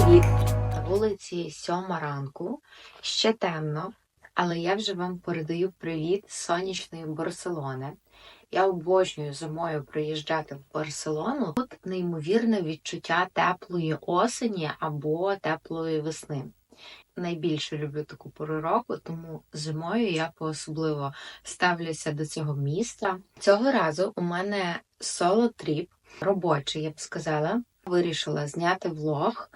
Привіт! На вулиці сьома ранку, ще темно, але я вже вам передаю привіт з сонячної Барселони. Я обожнюю зимою приїжджати в Барселону. Тут неймовірне відчуття теплої осені або теплої весни. Найбільше люблю таку пору року, тому зимою я поособливо ставлюся до цього міста. Цього разу у мене соло-тріп, робочий, я б сказала. Вирішила зняти влог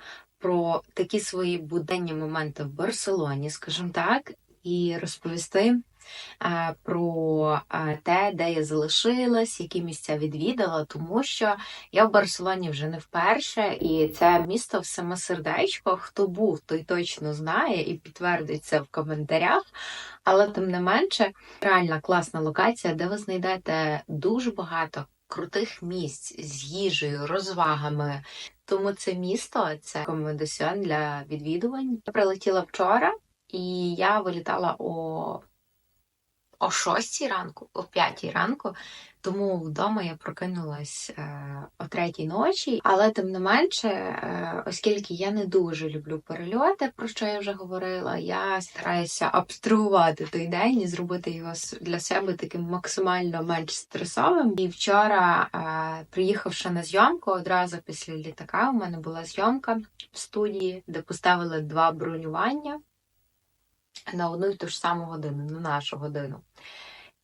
про такі свої буденні моменти в Барселоні, скажімо так, і розповісти е, про е, те, де я залишилась, які місця відвідала, тому що я в Барселоні вже не вперше, і це місто в саме сердечко. Хто був, той точно знає і підтвердить це в коментарях. Але тим не менше, реальна класна локація, де ви знайдете дуже багато крутих місць з їжею, розвагами. Тому це місто це рекомендаціон для відвідувань. Я прилетіла вчора, і я вилітала о, о 6 ранку, о 5 ранку. Тому вдома я прокинулась е, о третій ночі, але тим не менше, е, оскільки я не дуже люблю перельоти, про що я вже говорила, я стараюся абстрагувати той день і зробити його для себе таким максимально менш стресовим. І вчора, е, приїхавши на зйомку, одразу після літака, у мене була зйомка в студії, де поставили два бронювання на одну і ту ж саму годину, на нашу годину.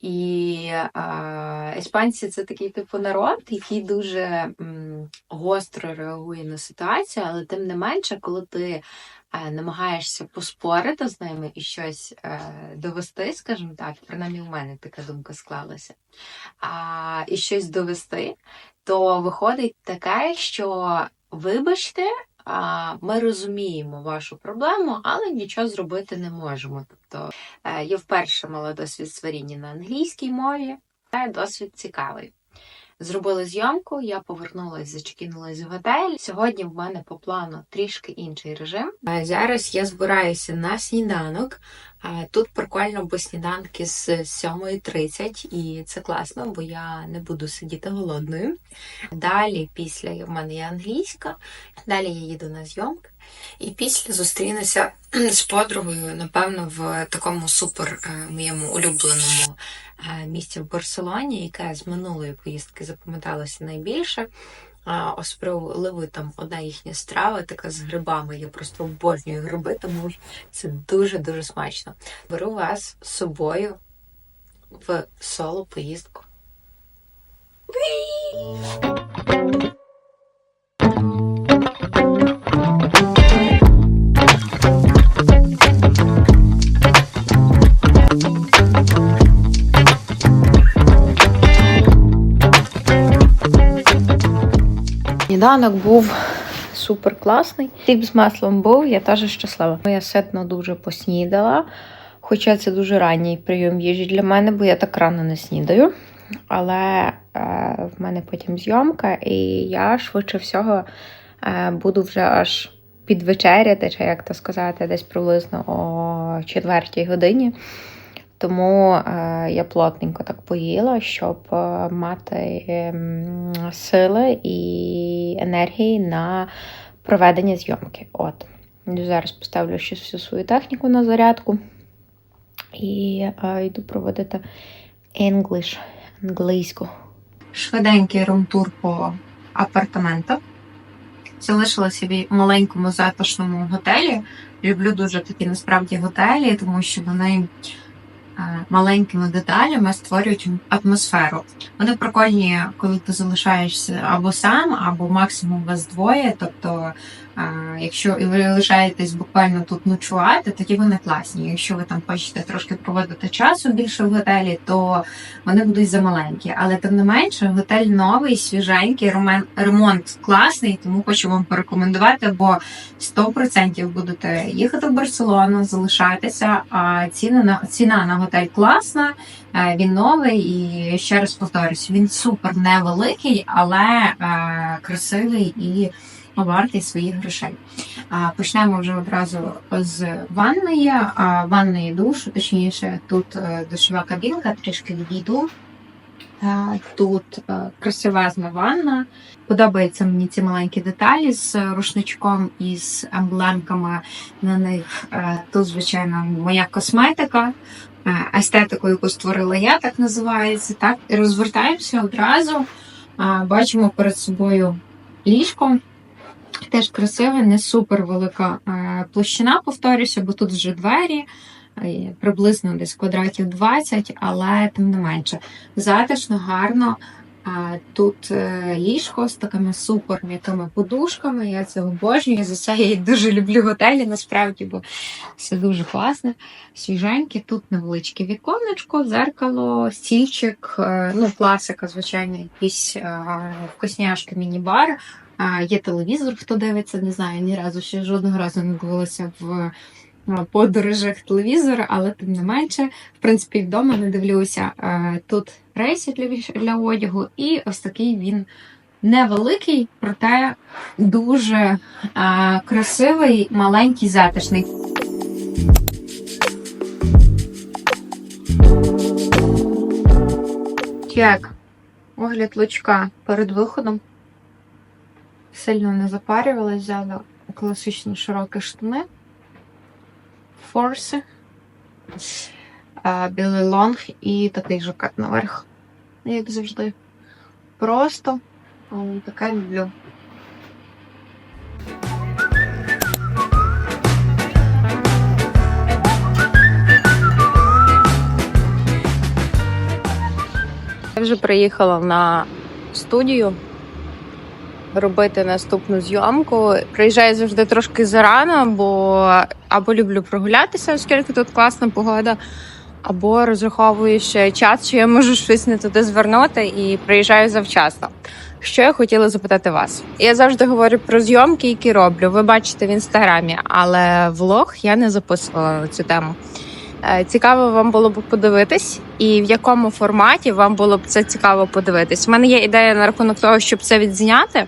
І е, іспанці це такий типу народ, який дуже м, гостро реагує на ситуацію, але тим не менше, коли ти е, намагаєшся поспорити з ними і щось е, довести, скажімо так, принаймні в мене така думка склалася, а, і щось довести, то виходить таке, що вибачте, а, ми розуміємо вашу проблему, але нічого зробити не можемо. Тобто Е, Я вперше мала досвід сваріння на англійській мові. та досвід цікавий. Зробили зйомку, я повернулася, зачекінулась в готель. Сьогодні в мене по плану трішки інший режим. Зараз я збираюся на сніданок. Тут прикольно, бо сніданки з 7.30, і це класно, бо я не буду сидіти голодною. Далі, після в мене є англійська, далі я їду на зйомки. І після зустрінуся з подругою, напевно, в такому супер е, моєму улюбленому е, місці в Барселоні, яке з минулої поїздки запам'яталося найбільше. Особливо там одна їхня страва, така з грибами. Я просто обожнюю гриби, тому це дуже-дуже смачно. Беру вас з собою в соло поїздку. Сніданок був супер класний. Хліб з маслом був, я теж щаслива. Я ситно дуже поснідала, хоча це дуже ранній прийом їжі для мене, бо я так рано не снідаю. Але е, в мене потім зйомка, і я швидше всього е, буду вже аж підвечеряти, чи як то сказати, десь приблизно о четвертій годині. Тому е, я плотненько так поїла, щоб е, мати ем, сили і енергії на проведення зйомки. От. Зараз поставлю ще всю свою техніку на зарядку і е, йду проводити English, англійську. Швиденький румтур по апартаментах. Залишилася в маленькому затишному готелі. Люблю дуже такі насправді готелі, тому що вони маленькими деталями створюють атмосферу. Вони прикольні, коли ти залишаєшся або сам, або максимум вас двоє. Тобто, е, якщо ви лишаєтесь буквально тут ночувати, тоді вони класні. Якщо ви там хочете трошки проводити часу більше в готелі, то вони будуть замаленькі. Але тим не менше, готель новий, свіженький, ремонт класний, тому хочу вам порекомендувати, бо 100% будете їхати в Барселону, залишатися. А ціна на ціна на готель класна, е, він новий і ще раз повторюсь, він супер невеликий, але е, красивий і вартий своїх грошей. Почнемо вже одразу з ванної. Ванної душу, точніше, тут е, душова кабінка, трішки відійду. Тут е, красивезна ванна. Подобаються мені ці маленькі деталі з рушничком і з емблемками на них. Е, Тут, звичайно, моя косметика, естетику, яку створила я, так називається. Так, розвертаємося одразу. Бачимо перед собою ліжко. Теж красиве, не супер велика е, площина, повторюся, бо тут вже двері, е, приблизно десь квадратів 20, але тим не менше. Затишно, гарно. А тут е, ліжко з такими супер м'якими подушками. Я це обожнюю. За це я дуже люблю готелі, насправді, бо все дуже класне, свіженьке. Тут невеличке віконечко, дзеркало, стільчик, ну, класика, звичайно, якісь вкусняшки, міні-бар. Є телевізор, хто дивиться, не знаю, ні разу ще жодного разу не дивилася в е, подорожах телевізора, але тим не менше, в принципі, вдома не дивлюся. Е, Тут рейси для, одягу, і ось такий він невеликий, проте дуже е, красивий, маленький, затишний. Як огляд лучка перед виходом. Сильно не запарювалась, взяла класичні широкі штани, форси, білий лонг і такий жакет наверх, як завжди. Просто м, таке люблю. Я вже приїхала на студію робити наступну зйомку. Приїжджаю завжди трошки зарано, бо або люблю прогулятися, оскільки тут класна погода, або розраховую ще час, що я можу щось не туди звернути і приїжджаю завчасно. Що я хотіла запитати вас? Я завжди говорю про зйомки, які роблю. Ви бачите в інстаграмі, але влог я не записувала на цю тему. Е, Цікаво вам було б подивитись, і в якому форматі вам було б це цікаво подивитись. У мене є ідея на рахунок того, щоб це відзняти,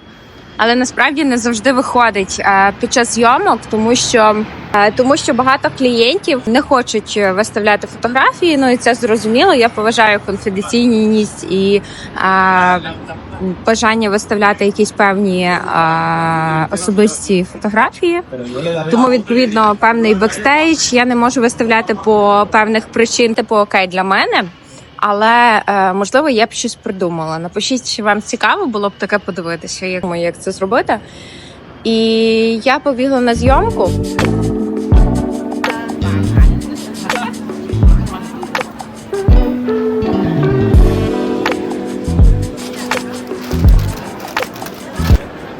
але насправді не завжди виходить е, під час зйомок, тому що, е, тому що багато клієнтів не хочуть е, виставляти фотографії. Ну і це зрозуміло. Я поважаю конфіденційність і е, бажання виставляти якісь певні е, особисті фотографії. Тому відповідно певний бекстейдж я не можу виставляти по певних причин, типу окей для мене. Але е, можливо, я б щось придумала. Напишіть, чи вам цікаво було б таке подивитися, як, як це зробити. І я побігла на зйомку.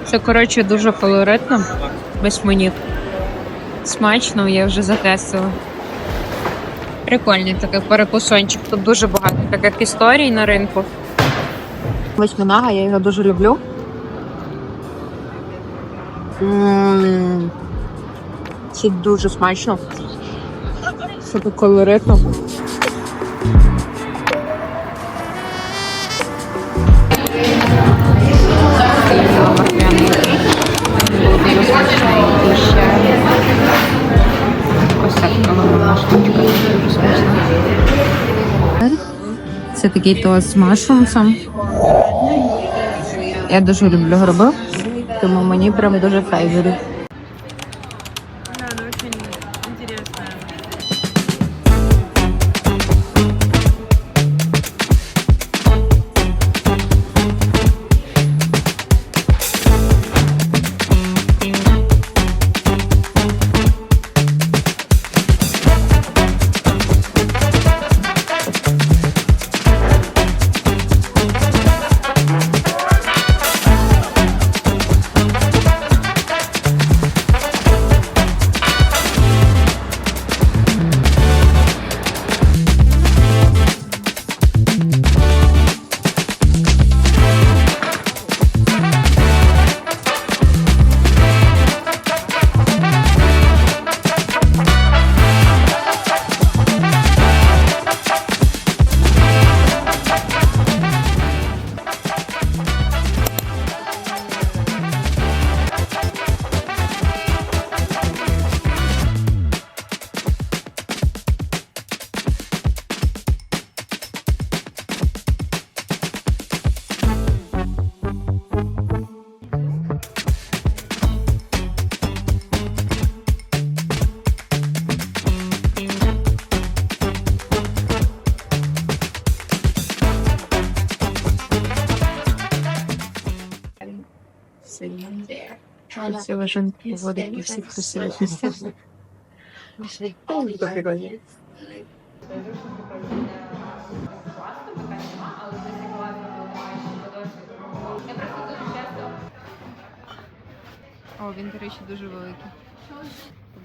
Це коротше дуже колоритно, без мені. Смачно, я вже затестила. Прикольний такий перекусончик. Тут дуже багато таких історій на ринку. Восьминога, я його дуже люблю. Це дуже смачно. Це так колоритно. Такий тост з машрумсом. Я дуже люблю гриби, тому мені прям дуже фейворі. Да, она очень интересная. Красиво жінка поводить всі красиві пісні. О, він, до речі, дуже великий.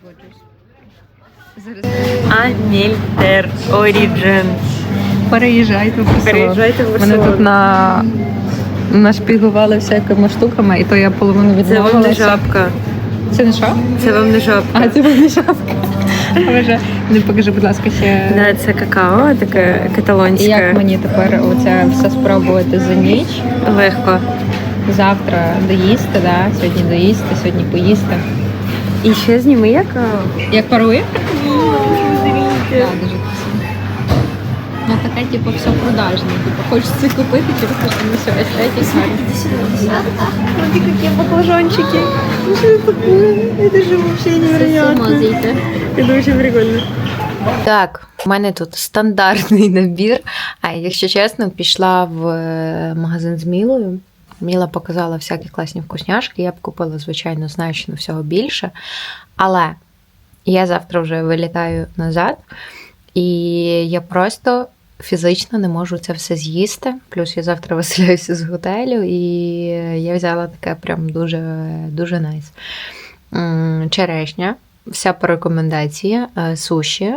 Погоджуюсь. Зараз Анельтер Origin. переїжджайте в Переїжджайте в Мене тут на нашпігували всякими штуками, і то я половину Це вам не відмовилася. жабка. Це не що? Це вам не жабка. А, це вам не шапка. Боже, не покажи, будь ласка, ще. Да, це какао, таке каталонське. І як мені тепер оце все спробувати за ніч? Легко. Завтра доїсти, да? сьогодні доїсти, сьогодні поїсти. І ще зніми як. Як парує? Дуже. Ну таке, типу, все продажне. Типу, хочеться купити через те, що не все естетик гарний. Смотри, какие баклажанчики. Ну что это такое? Это же вообще невероятно. зійти. Это очень прикольно. Так, у мене тут стандартний набір. А якщо чесно, пішла в е, магазин з Мілою. Міла показала всякі класні вкусняшки. Я б купила, звичайно, значно всього більше. Але я завтра вже вилітаю назад, і я просто фізично не можу це все з'їсти. Плюс я завтра виселяюся з готелю, і я взяла таке прям дуже, дуже найс. Черешня, вся по рекомендації, е, суші.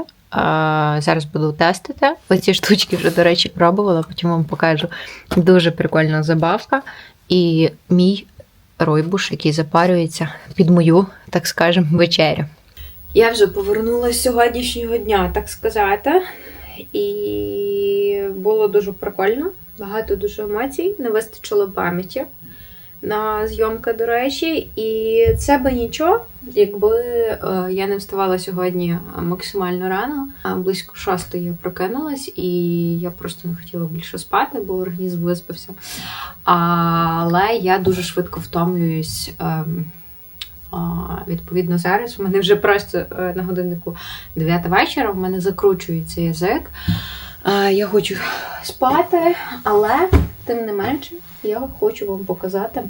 Зараз буду тестити. Оці штучки вже, до речі, пробувала, потім вам покажу. Дуже прикольна забавка. І мій ройбуш, який запарюється під мою, так скажемо, вечерю. Я вже повернулася з сьогоднішнього дня, так сказати. І було дуже прикольно, багато дуже емоцій, не вистачило пам'яті на зйомка, до речі, і це би нічого, якби е, я не вставала сьогодні максимально рано. Близько шостої я прокинулась, і я просто не хотіла більше спати, бо організм виспався. Але я дуже швидко втомлююсь. Відповідно, зараз в мене вже просто е, на годиннику 9 вечора, в мене закручується язик. Е, Я хочу спати, але тим не менше я хочу вам показати,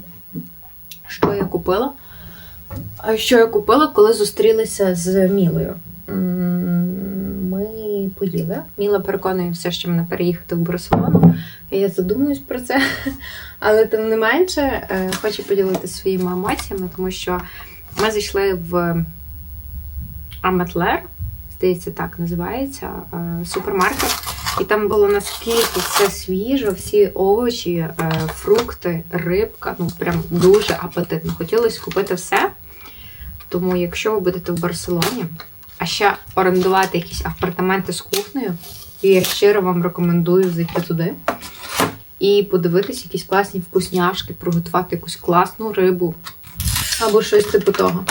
що я купила. Що я купила, коли зустрілися з Мілою. Ми поїли. Міла переконує все, що мене переїхати в Барселону. Я задумуюсь про це. Але тим не менше, е, хочу поділитися своїми емоціями, тому що ми зайшли в Аметлер, здається, так називається, е, супермаркет. І там було наскільки все свіжо, всі овочі, е, фрукти, рибка. Ну прям дуже апетитно. Хотілося купити все. Тому, якщо ви будете в Барселоні, а ще орендувати якісь апартаменти з кухнею, я щиро вам рекомендую зайти туди і подивитись якісь класні вкусняшки, приготувати якусь класну рибу або щось типу того.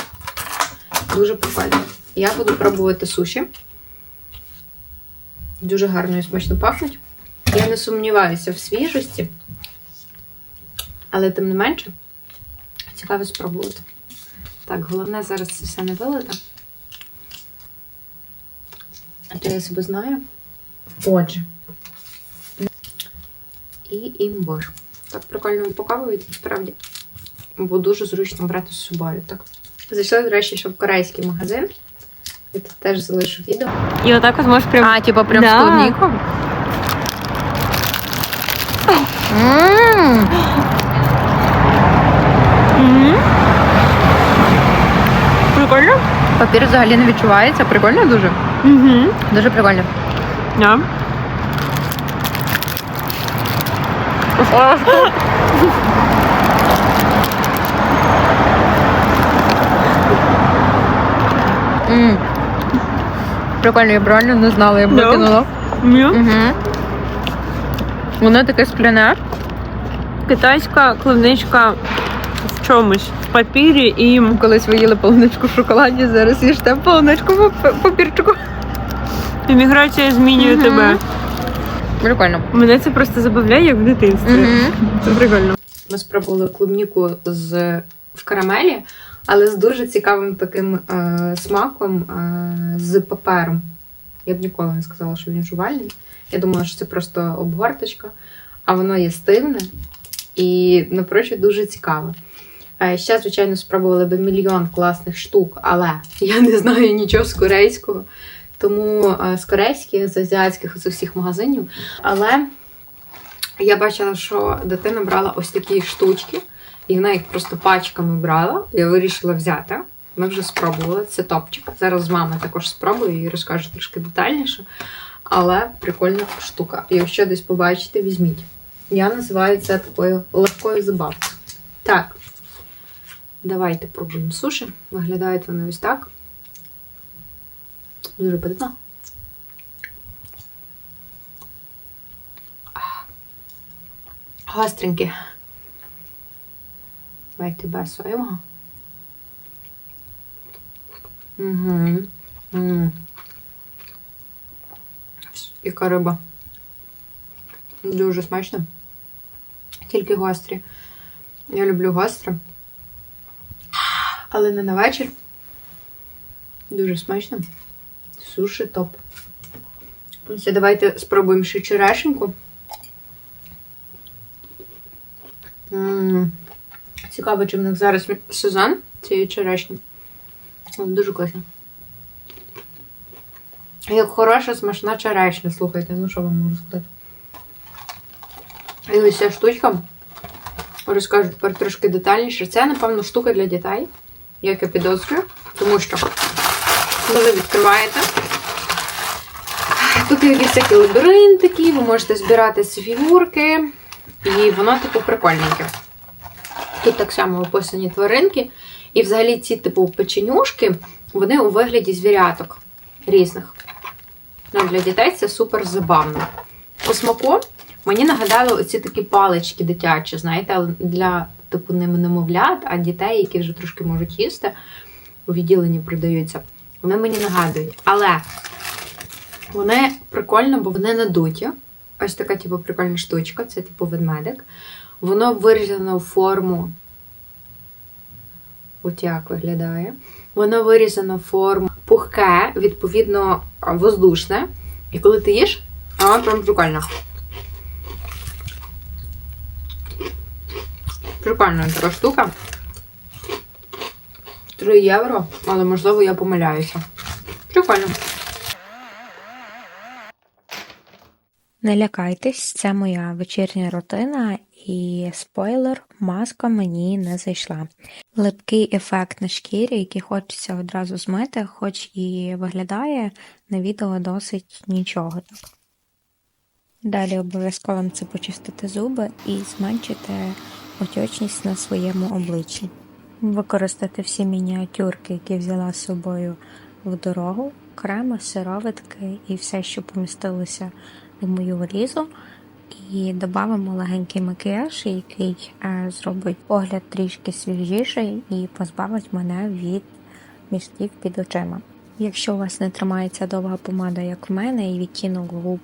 Дуже прикольно. Я буду пробувати суші. Дуже гарно і смачно пахнуть. Я не сумніваюся в свіжості, але тим не менше цікаво спробувати. Так, головне зараз це все не вилити. А то я себе знаю. Отже. І імбир. Так прикольно упаковують, насправді. Бо дуже зручно брати з собою. Так. Зайшли, до речі, ще в корейський магазин. Я тут теж залишу відео. І отак от можеш прям. А, типа прям Да. з клубником? Мгм. Прикольно? Папір взагалі не відчувається. Прикольно дуже. Угу. Дуже прикольно. Да. М. Прикольно, я б реально не знала, я б Да. викинула. М'ю. Угу. Воно таке скляне. Китайська клубничка в чомусь. В папірі і Колись ви їли полуничку в шоколаді, зараз їжте полуничку в пап- папірчику. імміграція змінює Мгм. тебе. Прикольно. Мене це просто забавляє, як в дитинстві. Угу. Це прикольно. Ми спробували клубніку з в карамелі, але з дуже цікавим таким е, смаком е, з папером. Я б ніколи не сказала, що він жувальний. Я думала, що це просто обгорточка, а воно є стивне і напрочуд дуже цікаве. Е, Ще, звичайно, спробували би мільйон класних штук, але я не знаю нічого з корейського. Тому е, з корейських, з азіатських, з усіх магазинів. Але я бачила, що дитина брала ось такі штучки, і вона їх просто пачками брала. Я вирішила взяти. Ми вже спробували. Це топчик. Зараз з мамою також спробую і розкажу трошки детальніше. Але прикольна штука. Якщо десь побачите, візьміть. Я називаю це такою легкою забавкою. Так. Давайте пробуємо суші. Виглядають вони ось так. Дуже подобно. Гостренькі. Давайте без соєвого. Угу. М. Яка риба. Дуже смачно. Тільки гострі. Я люблю гостре. Але не на вечір. Дуже смачно. Суші топ. Ось давайте спробуємо ще черешеньку. М, Цікаво, чи в них зараз сезон цієї черешні. Дуже класно. Як хороша, смачна черешня, слухайте, ну що вам можу сказати. І ось ця штучка. Розкажу тепер трошки детальніше. Це, напевно, штука для дітей, як я підозрюю, тому що ви відкриваєте, тут є всякі лабіринтики, ви можете збирати фігурки, і воно, типу, прикольненьке. Тут так само описані тваринки. І взагалі ці, типу, печенюшки, вони у вигляді звіряток різних. Ну, для дітей це супер забавно. По смаку мені нагадали оці такі палички дитячі, знаєте, для типу не немовлят, а дітей, які вже трошки можуть їсти, у відділенні продаються. Вони мені нагадують. Але вони прикольно, бо вони надуті. Ось така, типу, прикольна штучка, це типу ведмедик. Воно вирізано в форму. От як виглядає. Воно вирізано в форму пухке, відповідно, воздушне. І коли ти їш, воно прям прикольно. Прикольна така штука. 3 євро, але можливо я помиляюся. Прикольно. Не лякайтесь, це моя вечірня рутина, і спойлер, маска мені не зайшла. Липкий ефект на шкірі, який хочеться одразу змити, хоч і виглядає на відео досить нічого. Далі обов'язково це почистити зуби і зменшити отечність на своєму обличчі. Використати всі мініатюрки, які взяла з собою в дорогу, креми, сироватки і все, що помістилося в мою валізу. І додамо легенький макіяж, який е, зробить погляд трішки свіжіший і позбавить мене від мішків під очима. Якщо у вас не тримається довга помада, як в мене, і відтінок губ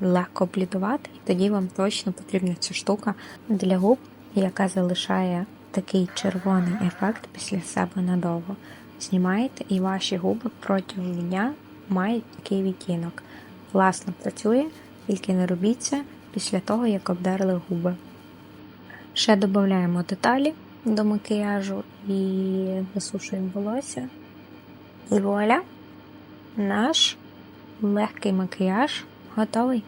легко блідувати, тоді вам точно потрібна ця штука для губ, яка залишає такий червоний ефект після себе надовго. Знімаєте, і ваші губи протягом дня мають такий відтінок. Класно працює, тільки не робіть це після того, як обдерли губи. Ще додаємо деталі до макіяжу і висушуємо волосся. І вуаля, наш легкий макіяж готовий.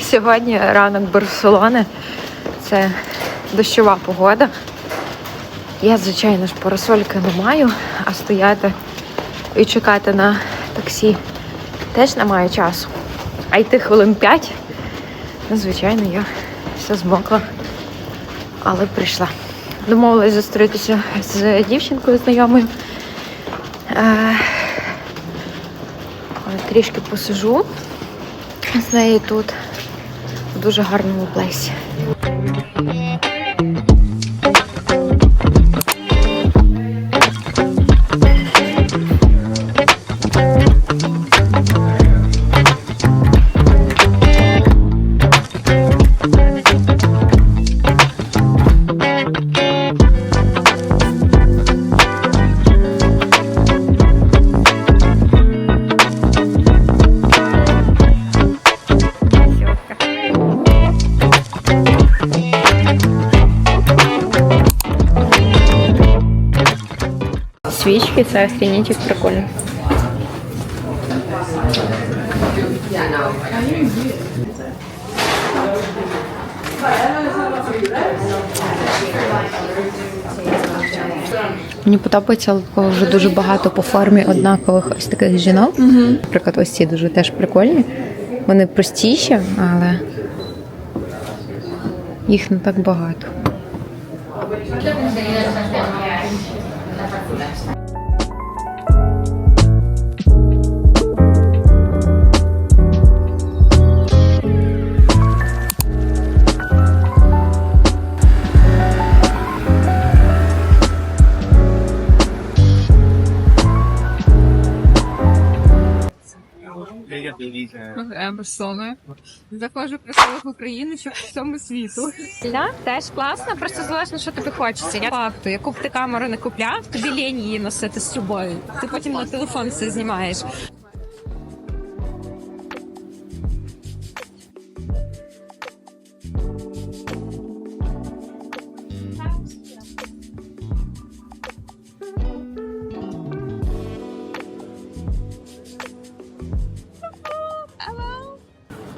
Сьогодні ранок Барселони. Це дощова погода. Я, звичайно ж, парасольки не маю, а стояти і чекати на таксі теж не маю часу. А йти хвилин 5. Ну, звичайно, я все змокла, але прийшла. Домовилась зустрітися з дівчинкою знайомою. Е, Трішки посижу з нею тут в дуже гарному плесі. Штучки, це охренеть прикольно. Мені подобається, вже дуже багато по формі однакових ось таких жінок. Наприклад, ось ці дуже теж прикольні. Вони простіші, але їх не так багато. Персона. Заходжу України, що в всьому світу. Да, теж класно, просто залежно, що тобі хочеться. Я факту, яку б ти камеру не купляв, тобі лінь її носити з собою. Ти потім на телефон все знімаєш.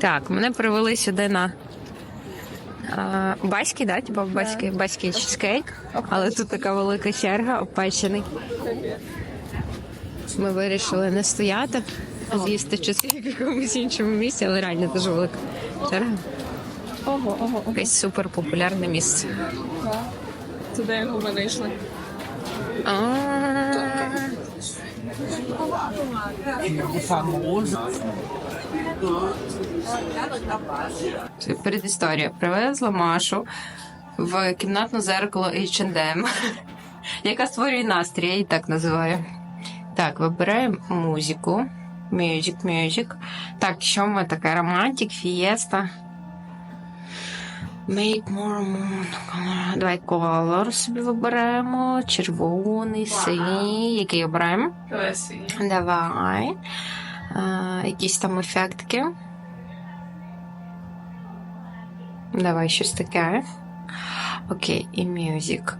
Так, мене привели сюди на а, Баськи, да? Типа баськи, баськи чизкейк. Але тут така велика черга, опечений. Ми вирішили не стояти, а з'їсти чизкейк в якомусь іншому місці, але реально дуже велика черга. Ого, ого, ого. Якесь супер популярне місце. Це де його ми знайшли. А. Це Передісторія. Привезла Машу в кімнатне зеркало H&M, яка створює настрій, я її так називаю. Так, вибираємо музику. Music, music. Так, що ми таке? Романтик, фієста. Make more moon. Давай колор собі виберемо. Червоний, синій. Який обираємо? Давай. Якісь там ефектки. Давай щось таке. Окей, і мюзик.